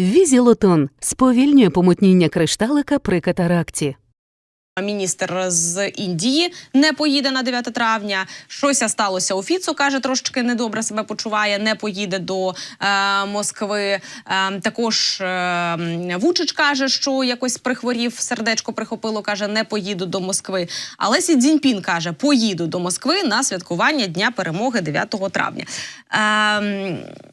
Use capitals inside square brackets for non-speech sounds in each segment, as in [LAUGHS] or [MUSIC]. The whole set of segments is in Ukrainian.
Візілотон сповільнює помутніння кришталика при катаракті. Міністр з Індії не поїде на 9 травня. Щося сталося у Фіцу, каже, трошки недобре себе почуває, не поїде до е, Москви. Е, також е, Вучич каже, що якось прихворів, сердечко прихопило, каже, не поїду до Москви. Але Сі Цзіньпін каже, поїду до Москви на святкування Дня перемоги 9 травня. Е,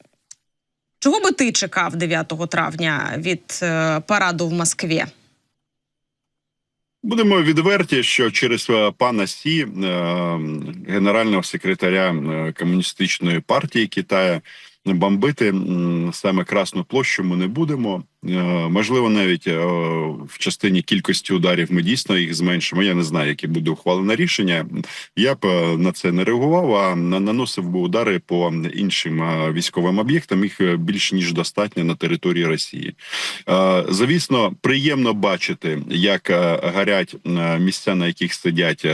чого би ти чекав 9 травня від е, параду в Москві? Будемо відверті, що через е, пана Сі, е, генерального секретаря комуністичної партії Китаю, бомбити саме Красну площу ми не будемо. Е, Можливо, навіть е, в частині кількості ударів ми дійсно їх зменшимо. Я не знаю, яке буде ухвалене рішення. Я б е, на це не реагував, а на- наносив би удари по іншим військовим об'єктам. Їх більш ніж достатньо на території Росії. Звісно, приємно бачити, як горять е, місця, на яких сидять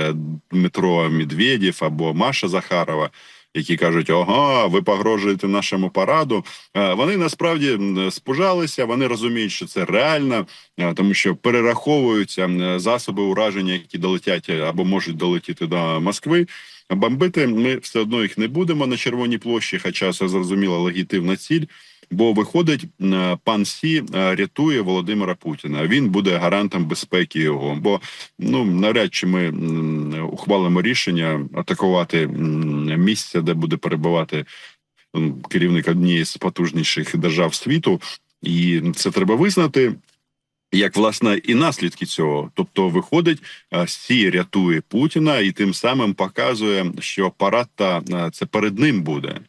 Дмитро Медведєв або Маша Захарова. Які кажуть, ага, ви погрожуєте нашому параду. Е, Вони насправді спужалися, вони розуміють, що це реально, е, тому що перераховуються засоби ураження, які долетять е, або можуть долетіти до Москви. Бомбити ми все одно їх не будемо на Червоній площі, хоча це зрозуміла легітимна ціль. Бо виходить, е, пан Сі е, рятує Володимира Путіна. Він буде гарантом безпеки його. Бо ну навряд чи ми ухвалимо рішення атакувати місце, де буде перебувати керівник однієї з потужніших держав світу, і це треба визнати. Як власне і наслідки цього, тобто виходить, е, Сі рятує Путіна і тим самим показує, що парад та це перед ним буде.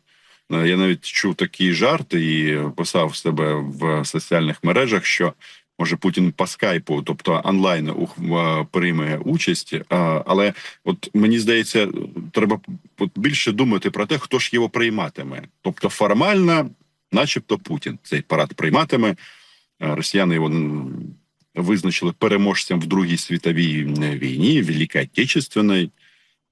Е, Я навіть чув такий жарт і писав себе в соціальних мережах, що може Путін по скайпу, тобто онлайн е, прийме участь. Е, Але от мені здається, треба більше думати про те, хто ж його прийматиме. Тобто, формально, начебто, Путін цей парад прийматиме. Росіяни його визначили переможцем в Другій світовій війні, Великій Отечественній.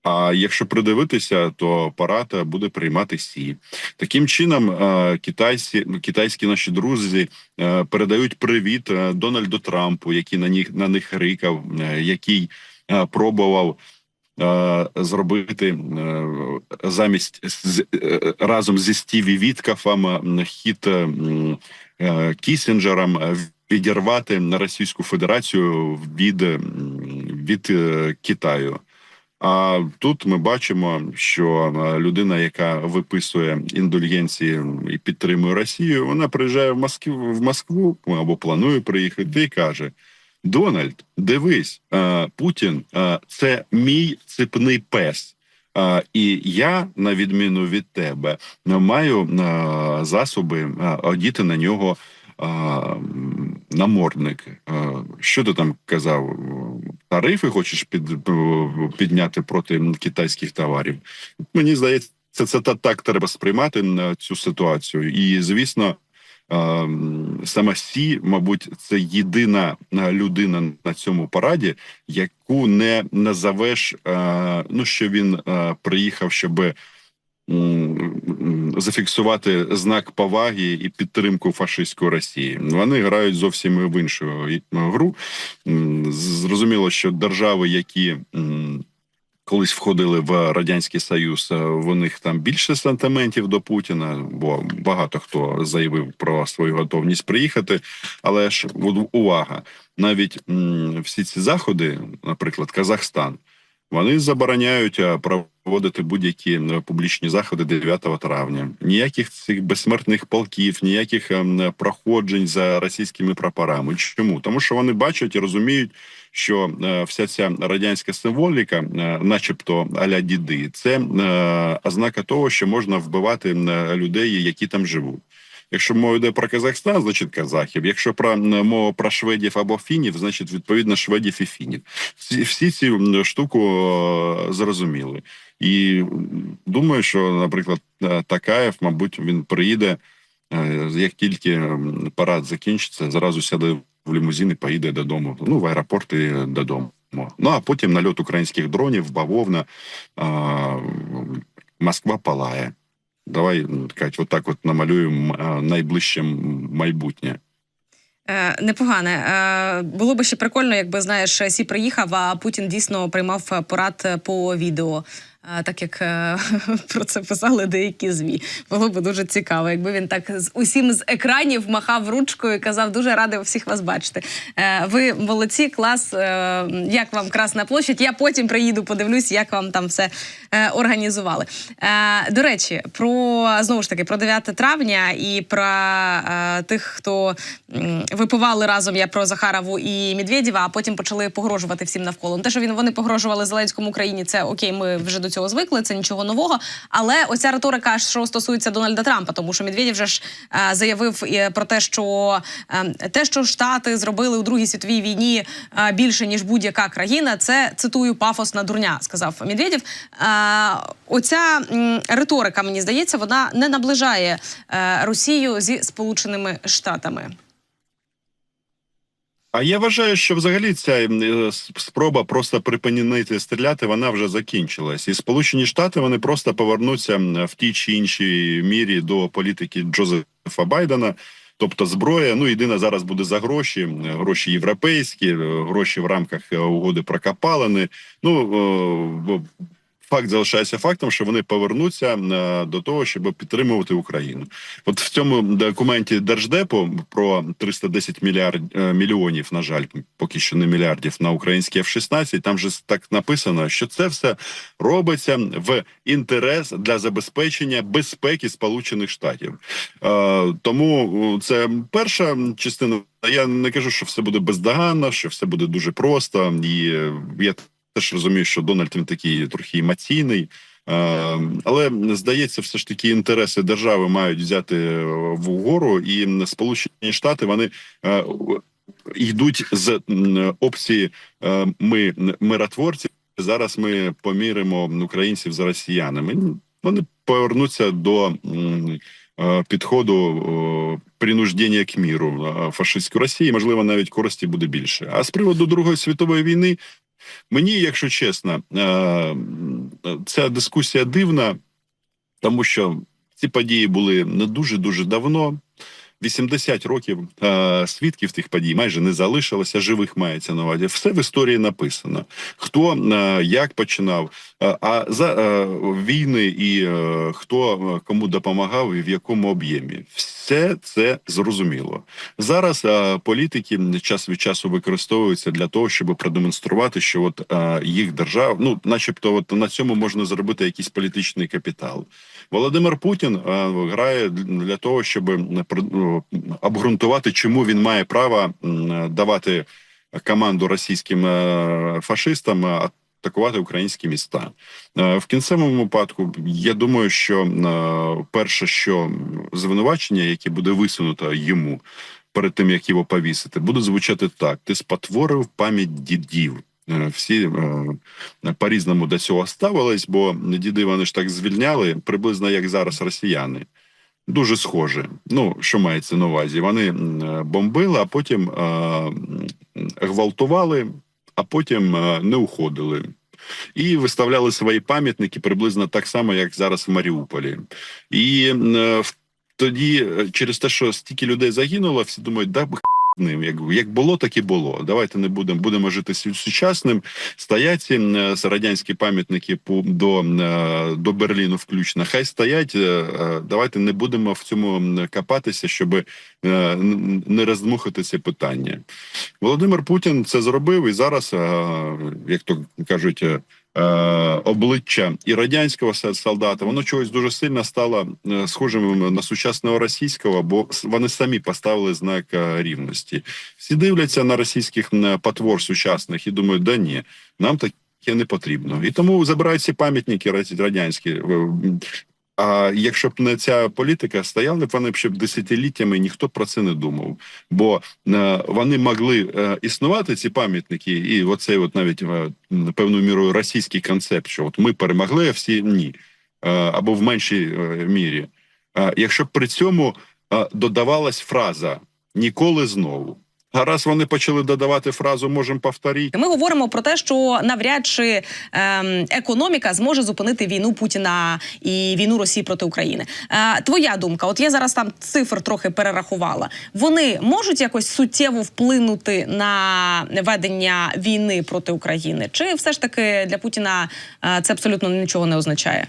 А якщо придивитися, то парад е, буде приймати Сі. Таким чином, е, китайці, китайські наші друзі е, передають привіт Дональду Трампу, який на них на них рикав, який пробував зробити замість разом зі Стіві Віткафом хід Кісінджером відірвати Російську Федерацію від, від Китаю. А тут ми бачимо, що е, людина, яка виписує індульгенції і підтримує Росію, вона приїжджає в Москву в Москву або планує приїхати і каже: Дональд, дивись, е, Путін е, це мій ципний пес. І я, на відміну від тебе, маю засоби одіти на нього намордник. Е, Що ти там казав? Тарифи хочеш під, підняти проти китайських товарів? Мені здається, це, це та- так треба сприймати е, цю ситуацію. І звісно, е, саме Сі, мабуть, це єдина е, людина на цьому параді, яку не назовеш, е, ну що він е, приїхав, щоб зафіксувати знак поваги і підтримку фашистської Росії. Вони грають зовсім в іншу гру. Зрозуміло, що держави, які колись входили в радянський союз, е, в них там більше сантиментів до Путіна, бо багато хто заявив про свою готовність приїхати. Але ж увага, навіть всі ці заходи, наприклад, Казахстан. Вони забороняють е, проводити будь-які е, публічні заходи 9 травня. Ніяких цих безсмертних полків, ніяких ем, проходжень за російськими прапорами. Чому? Тому що вони бачать і розуміють, що е, вся ця радянська символіка, е, начебто аля діди, це е, ознака того, що можна вбивати е, людей, які там живуть. Якщо мова йде про Казахстан, значить казахів. Якщо про мова про шведів або фінів, значить відповідно шведів і фінів. Всі, всі ці штуку е, зрозуміли. І думаю, що, наприклад, е, Такаєв, мабуть, він приїде, е, як тільки парад закінчиться, зразу сяде в лімузин і поїде додому. Ну, в аеропорт і додому. Ну а потім нальот українських дронів, бавовна, а, Москва палає. Давай м, Кать, отак от намалюємо найближче майбутнє. Е, непогане. Е, було би ще прикольно, якби знаєш, Сі приїхав, а Путін дійсно приймав порад по відео. Так як е, [LAUGHS] про це писали деякі змі, було б дуже цікаво, якби він так з усім з екранів махав ручкою і казав, дуже радий всіх вас бачити. Е, Ви молодці, клас. Е, Як вам Красна площадь? Я потім приїду, подивлюсь, як вам там все організували. До речі, про знову ж таки про 9 травня і про тих, хто випивали разом. Я про Захарову і Медведєва, а потім почали погрожувати всім навколо. Ну, Те, що він вони погрожували Зеленському Україні, це окей, ми вже до цього звикли, це нічого нового. Але оця риторика, що стосується Дональда Трампа, тому що Медведєв вже ж е, заявив е, про те, що е, те, що Штати зробили у Другій світовій війні більше ніж будь-яка країна, це цитую пафосна дурня, сказав Медведєв. Оця риторика, мені здається, вона не наближає Росію зі Сполученими Штатами. А я вважаю, що взагалі ця е, спроба просто припинити стріляти, вона вже закінчилась. І Сполучені Штати вони просто повернуться в тій чи іншій мірі до політики Джозефа Байдена. Тобто зброя, ну єдине зараз буде за гроші, гроші європейські, е, гроші в рамках е, угоди про копалини. Ну факт залишається фактом, що вони повернуться е, до того, щоб підтримувати Україну. От в цьому документі Держдепу про 310 мільярд е, мільйонів, на жаль, поки що не мільярдів на українські F-16, Там же так написано, що це все робиться в інтерес для забезпечення безпеки Сполучених Штатів. Е, тому це перша частина. Я не кажу, що все буде бездоганно, що все буде дуже просто, і я теж розумію, що Дональд він такий трохи емоційний. Е, Але здається, все ж таки інтереси держави мають взяти е, вгору, і Сполучені Штати вони е, йдуть з опції ми миротворці. Зараз ми поміримо українців за росіянами. Вони повернуться до е, підходу принуждення к міру фашистської Росії. Можливо, навіть користі буде більше. А з приводу Другої світової війни. Мені, якщо чесно, е, ця дискусія дивна, тому що ці події були не дуже дуже давно. 80 років е, свідків тих подій майже не залишилося. Живих мається на увазі. Все в історії написано. Хто е, як починав, е, а за е, війни і е, хто е, кому допомагав і в якому об'ємі. Все це зрозуміло. Зараз е, політики час від часу використовуються для того, щоб продемонструвати, що от е, їх держава, ну, начебто, от на цьому можна зробити якийсь політичний капітал. Володимир Путін е, грає для того, щоб про- ну, обґрунтувати, чому він має право давати команду російським е, фашистам е, атакувати українські міста. Е, В кінцевому випадку, я думаю, що е, перше, що звинувачення, яке буде висунуто йому перед тим, як його повісити, буде звучати так: ти спотворив пам'ять дідів. Е, Всі е, по-різному до цього ставились, бо діди вони ж так звільняли, приблизно як зараз росіяни. Дуже схоже. Ну, що мається на увазі? Вони е, бомбили, а потім гвалтували, а потім не уходили. І виставляли свої пам'ятники приблизно так само, як зараз в Маріуполі. І тоді, через те, що стільки людей загинуло, всі думають, да б ним. Як, як було, так і було. Давайте не будемо будемо жити су- сучасним. Стоять ці е, радянські пам'ятники до, е, до Берліну, включно. Хай стоять. е, Давайте не будемо в цьому копатися, щоб не роздмухати це питання. Володимир Путін це зробив, і зараз, як то кажуть. Е, Обличчя і радянського солдата, воно чогось дуже сильно стало е, схожим на сучасного російського, бо вони самі поставили знак е, рівності. Всі дивляться на російських потвор сучасних і думають, да ні, нам таке не потрібно. І тому забирають ці пам'ятники радянські. А якщо б не ця політика, стояли б вони б ще б десятиліттями, ніхто про це не думав. Бо е, вони могли е, існувати ці пам'ятники, і оцей, от навіть е, певною мірою російський концепт, що от ми перемогли, а всі ні, або в меншій мірі. Якщо б при цьому додавалась фраза ніколи знову. А раз вони почали додавати фразу можемо повторити. Ми говоримо про те, що навряд чи ем, економіка зможе зупинити війну Путіна і війну Росії проти України. Е, твоя думка, от я зараз там цифр трохи перерахувала. Вони можуть якось суттєво вплинути на ведення війни проти України? Чи все ж таки для Путіна е, це абсолютно нічого не означає?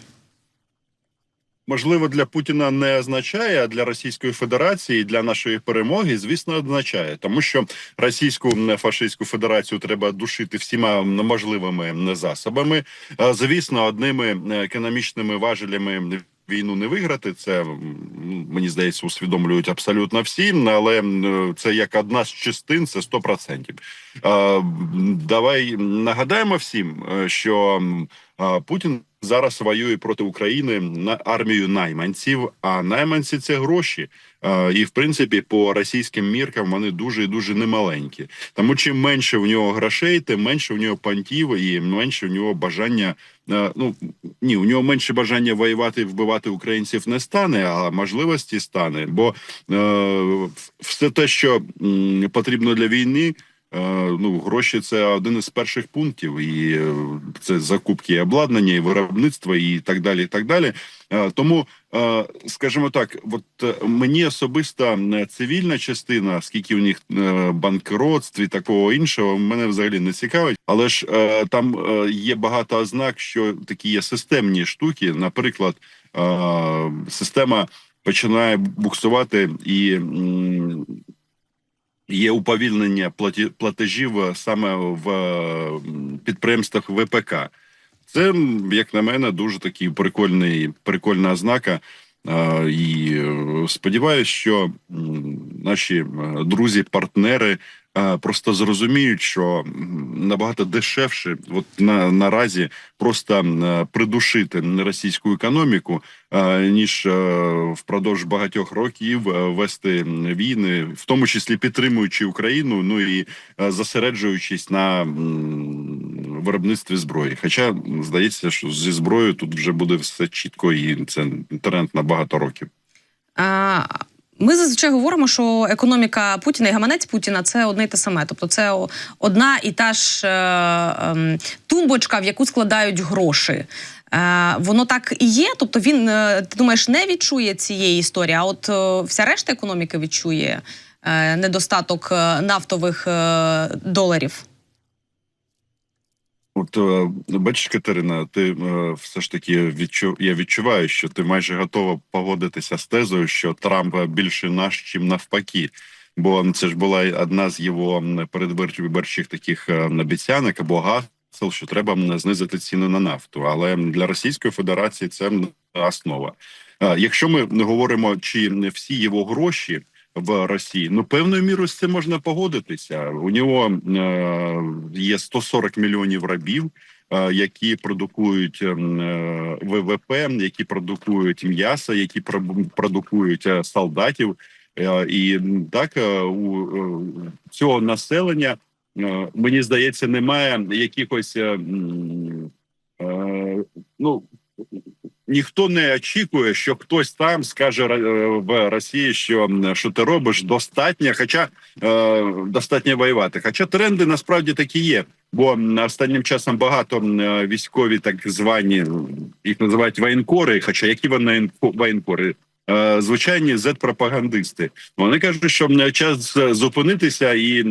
Можливо, для Путіна не означає, а для Російської Федерації, для нашої перемоги, звісно, означає, тому що Російську фашистську федерацію треба душити всіма можливими засобами. Е, Звісно, одними економічними важелями. Війну не виграти, це мені здається, усвідомлюють абсолютно всі, але це як одна з частин, це 100%. Е, Давай нагадаємо всім, е, що Путін зараз воює проти України на армію найманців. А найманці це гроші. І в принципі, по російським міркам вони дуже і дуже немаленькі. Тому чим менше в нього грошей, тим менше в нього пантів і менше в нього бажання. Ну ні, у нього менше бажання воювати і вбивати українців не стане, а можливості стане. Бо е, все те, що потрібно для війни. Е, Ну, гроші це один із перших пунктів, і е, це закупки і обладнання, і виробництво, і так далі. І так далі. Е, Тому, скажімо так, от мені особисто е, цивільна частина, скільки у них е, банкротств і такого іншого, мене взагалі не цікавить. Але ж там є багато ознак, що такі є системні штуки. Наприклад, система починає буксувати і. Є уповільнення платежів е, саме в е, підприємствах ВПК. Це, як на мене, дуже такий прикольний, прикольна ознака. Е, І сподіваюся, що наші друзі, партнери просто зрозуміють, що набагато дешевше, от на наразі просто м, придушити російську економіку, е, ніж е, впродовж багатьох років е, вести війни, в тому числі підтримуючи Україну, ну і е, зосереджуючись на виробництві зброї. Хоча здається, що зі зброєю тут вже буде все чітко, і це тренд на багато років. Ми зазвичай говоримо, що економіка Путіна і гаманець Путіна це одне й те саме. Тобто, це одна і та ж е, ем, тумбочка, в яку складають гроші. Е, воно так і є. Тобто, він е, ти думаєш, не відчує цієї історії, а от е, вся решта економіки відчує е, недостаток е, нафтових е, доларів. От е, бачиш, Катерина, ти е, все ж таки відчу... я відчуваю, що ти майже готова погодитися з тезою, що Трамп більше наш, чим навпаки. Бо це ж була одна з його передвиборчих таких е, обіцянок або гасел, що треба знизити ціну на нафту. Але для Російської Федерації це основа. Якщо ми говоримо, чи не всі його гроші в Росії, ну певною мірою з цим можна погодитися. У нього е, є 140 мільйонів рабів, е, які продукують ем, е, ВВП, які продукують м'ясо, які про- продукують е, солдатів. І так у цього населення мені здається, немає якихось ну. Ніхто не очікує, що хтось там скаже е, в Росії, що, що ти робиш достатньо, хоча е, достатньо воювати. Хоча тренди насправді такі є. Бо останнім часом багато е, військові, так звані їх називають воєнкори. Хоча які вони воєнкори? Звичайні зет-пропагандисти. Вони кажуть, що час зупинитися, і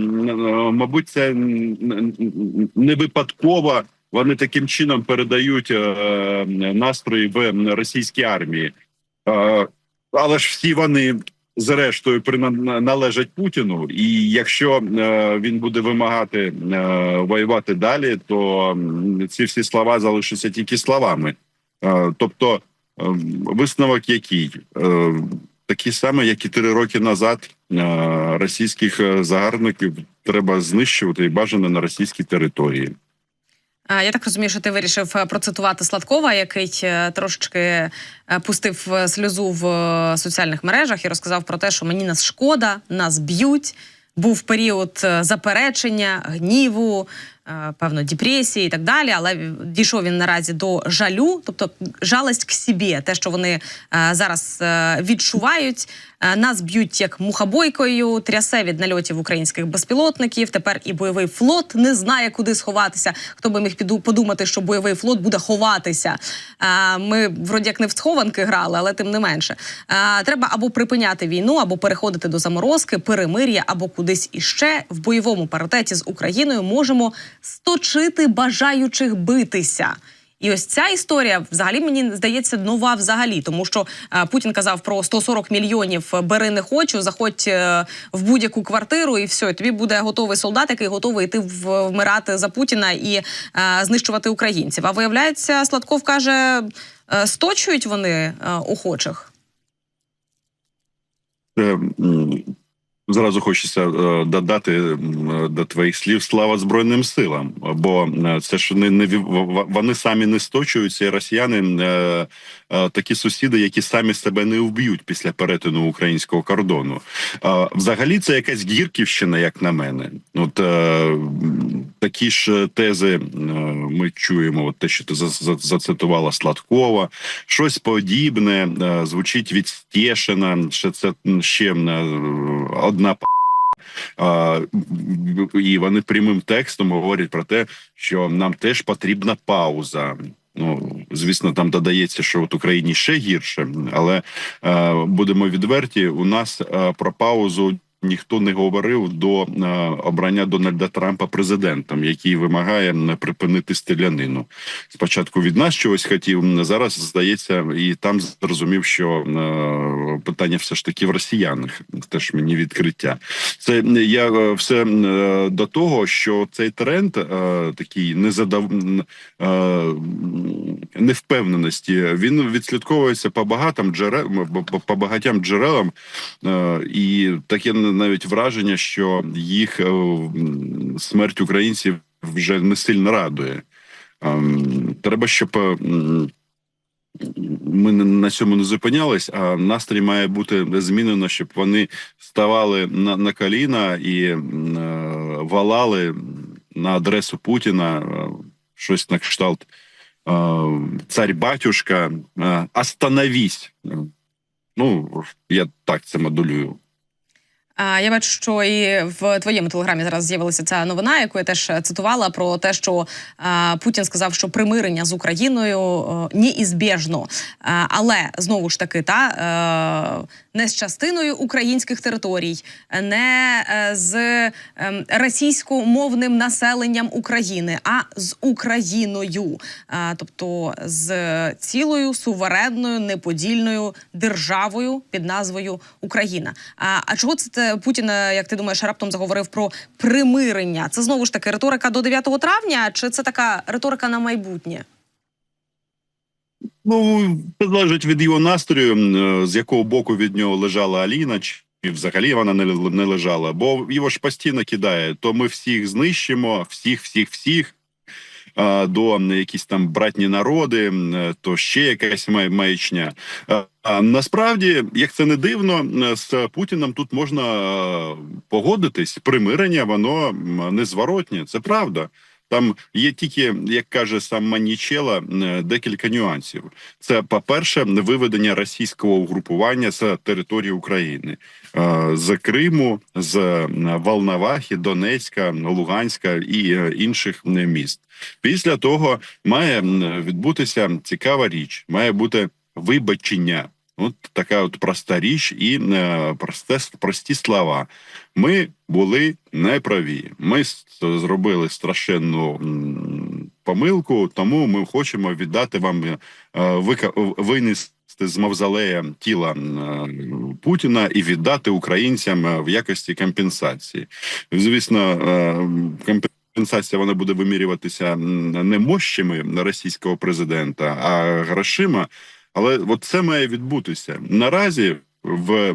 мабуть, це не випадково. Вони таким чином передають е, настрої в російській армії. Е, але ж всі вони зрештою належать Путіну. І якщо е, він буде вимагати е, воювати далі, то ці всі слова залишаться тільки словами. Е, тобто, е, висновок який? Е, Такий самий, як і три роки назад, е, російських е, загарбників треба знищувати і бажано на російській території. Я так розумію, що ти вирішив е, процитувати Сладкова, який е, трошечки е, пустив сльозу в соціальних мережах і розказав про те, що мені нас шкода, нас б'ють. Був період заперечення, гніву. певно депресії і так далі. Але дійшов він наразі до жалю, тобто жалость к собі, те, що вони зараз відчувають. Е, Нас б'ють як мухобойкою, трясе від нальотів українських безпілотників. Тепер і бойовий флот не знає, куди сховатися. Хто би міг подумати, що бойовий флот буде ховатися? Е, Ми вроді як не в схованки грали, але тим не менше. Е, Треба або припиняти війну, або переходити до заморозки, перемир'я, або кудись іще в бойовому паритеті з Україною можемо сточити бажаючих битися. І ось ця історія взагалі мені здається нова взагалі, тому що е, Путін казав про 140 мільйонів бери не хочу, заходь е, в будь-яку квартиру, і все, і тобі буде готовий солдат, який готовий йти вмирати за Путіна і е, знищувати українців. А виявляється, Сладков каже, сточують вони охочих. Зразу хочеться е, додати до твоїх слів слава Збройним силам, бо е, це ж не, не вони самі не сточуються, і росіяни е, такі сусіди, які самі себе не вб'ють після перетину українського кордону. Взагалі, це якась гірківщина, як на мене. От такі ж тези ми чуємо, от те, що ти за- за- зацитувала Сладкова, щось подібне звучить від Стєшина, що це ще одна а, і вони прямим текстом говорять про те, що нам теж потрібна пауза. Ну, звісно, там додається, що от Україні ще гірше, але е, будемо відверті. У нас е, про паузу ніхто не говорив до е, обрання Дональда Трампа президентом, який вимагає припинити стрілянину. Спочатку від нас чогось хотів, зараз здається, і там зрозумів, що е, питання все ж таки в росіянах. Теж мені відкриття. Це я е, все до того, що цей тренд такий незадав невпевненості. Він відслідковується по багатим джерелам, по- багатям джерелам, і таке навіть враження, що їх е, смерть українців вже не сильно радує. Ем, Треба, щоб ми на цьому не зупинялись, а настрій має бути змінено, щоб вони ставали на, на коліна і е, валали на адресу Путіна е, щось на кшталт царь батюшка, остановись. Ну, я так це модулюю. Я бачу, що і в твоєму телеграмі зараз з'явилася ця новина, яку я теж е, цитувала про те, що Путін сказав, що примирення з Україною неізбіжно. Але знову ж таки, та е, не з частиною українських територій, не е, з ем, російськомовним населенням України, а з Україною, тобто з цілою суверенною неподільною державою під назвою Україна. А, чого це Путін, е, як ти думаєш, раптом заговорив про примирення? Це знову ж таки риторика до 9 травня, чи це така риторика на майбутнє? Ну, залежить від його настрою, е, з якого боку від нього лежала Аліна, чи взагалі вона не, не лежала. Бо його ж постійно кидає: то ми всіх знищимо, всіх, всіх, всіх. До якісь там братні народи, е, то ще якась маячня. А, насправді, як це не дивно, е, з Путіним тут можна погодитись. Примирення, воно незворотнє, це правда. Там є тільки, як каже сам Манічела, декілька нюансів. Це, по-перше, виведення російського угрупування з території України, е, з Криму, з Волновахи, Донецька, Луганська і е, інших міст. Після того має відбутися цікава річ, має бути вибачення. От така от проста річ і е, просте, прості слова. Ми були неправі. Ми зробили страшенну помилку, тому ми хочемо віддати вам е, винести з мавзолея тіла е, Путіна і віддати українцям в якості компенсації. Звісно, е, компенсація вона буде вимірюватися не мощами російського президента, а грошима. Але от це має відбутися наразі в, е,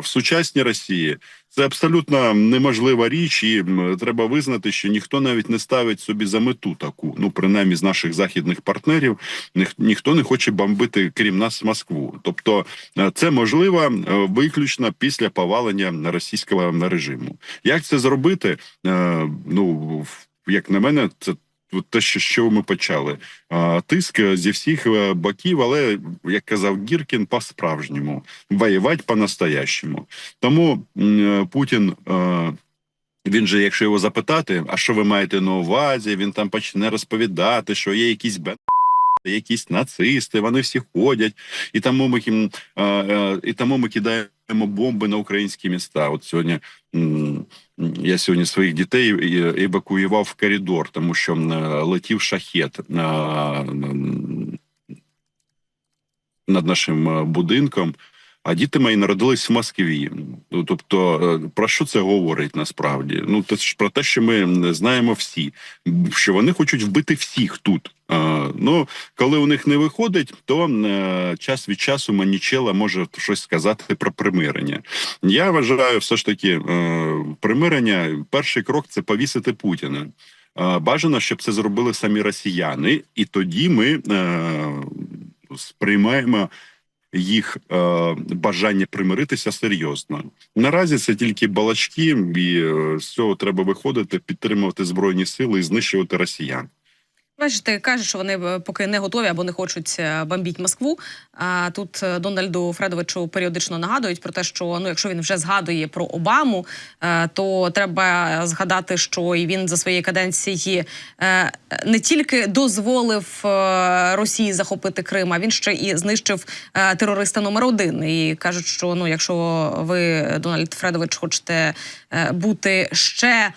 в сучасній Росії. Це абсолютно неможлива річ, і треба визнати, що ніхто навіть не ставить собі за мету таку. Ну, принаймні, з наших західних партнерів ніх- ніхто не хоче бомбити, крім нас, Москву. Тобто, е, це можливо е, виключно після повалення російського режиму. Як це зробити? Ну як на мене, це те, що, що ми почали. Тиск зі всіх е, боків, але як казав Гіркін, по-справжньому воювати по-настоящему. Тому е, Путін. е, він же, якщо його запитати, а що ви маєте на увазі, він там почне розповідати, що є якісь бен... якісь нацисти, вони всі ходять, і тому ми е, е, і тому ми кидаємо бомби на українські міста. От сьогодні я сьогодні своїх дітей евакуював в коридор, тому що летів шахет над нашим е, будинком. А діти мої народились в Москві. Ну, Тобто, е, про що це говорить насправді? Ну це ж про те, що ми знаємо всі, що вони хочуть вбити всіх тут. Ну, коли у них не виходить, то е, час від часу Манічела може щось сказати про примирення. Я вважаю, все ж таки, е, примирення. Перший крок це повісити Путіна. Бажано, щоб це зробили самі росіяни, і тоді ми сприймаємо їх е, бажання примиритися серйозно. Наразі це тільки балачки, і е, з цього треба виходити, підтримувати збройні сили і знищувати росіян. Бачите, кажуть, що вони е, поки не готові або не хочуть е, бомбіть Москву. А тут е, Дональду Фредовичу періодично нагадують про те, що ну, якщо він вже згадує про Обаму, то треба згадати, що і він за своєї каденції не тільки дозволив Росії захопити Крим, а він ще і знищив терориста номер один. І кажуть, що ну, якщо ви, Дональд Фредович, хочете бути ще.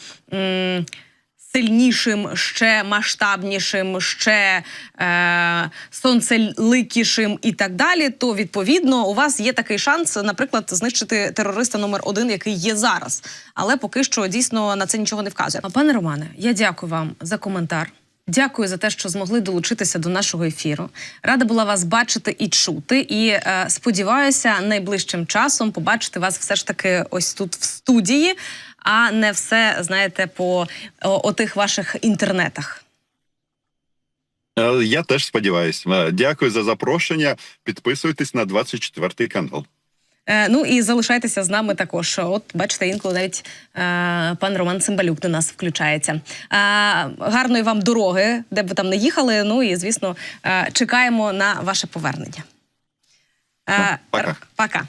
Сильнішим, ще масштабнішим, ще е, сонцеликішим і так далі, то відповідно у вас є такий шанс, наприклад, знищити терориста номер один, який є зараз. Але поки що дійсно на це нічого не вказує. Пане Романе, я дякую вам за коментар. Дякую за те, що змогли долучитися до нашого ефіру. Рада була вас бачити і чути. І е, сподіваюся, найближчим часом побачити вас все ж таки ось тут в студії, а не все знаєте по отих ваших інтернетах. Е, Я теж сподіваюся. Е, Дякую за запрошення. Підписуйтесь на 24 канал. Е, ну і залишайтеся з нами також. От бачите, інколи навіть е, пан Роман Цимбалюк до нас включається. Е, гарної вам дороги, де б ви там не їхали. Ну і звісно, е, чекаємо на ваше повернення. Е, Ну, пока. Пока.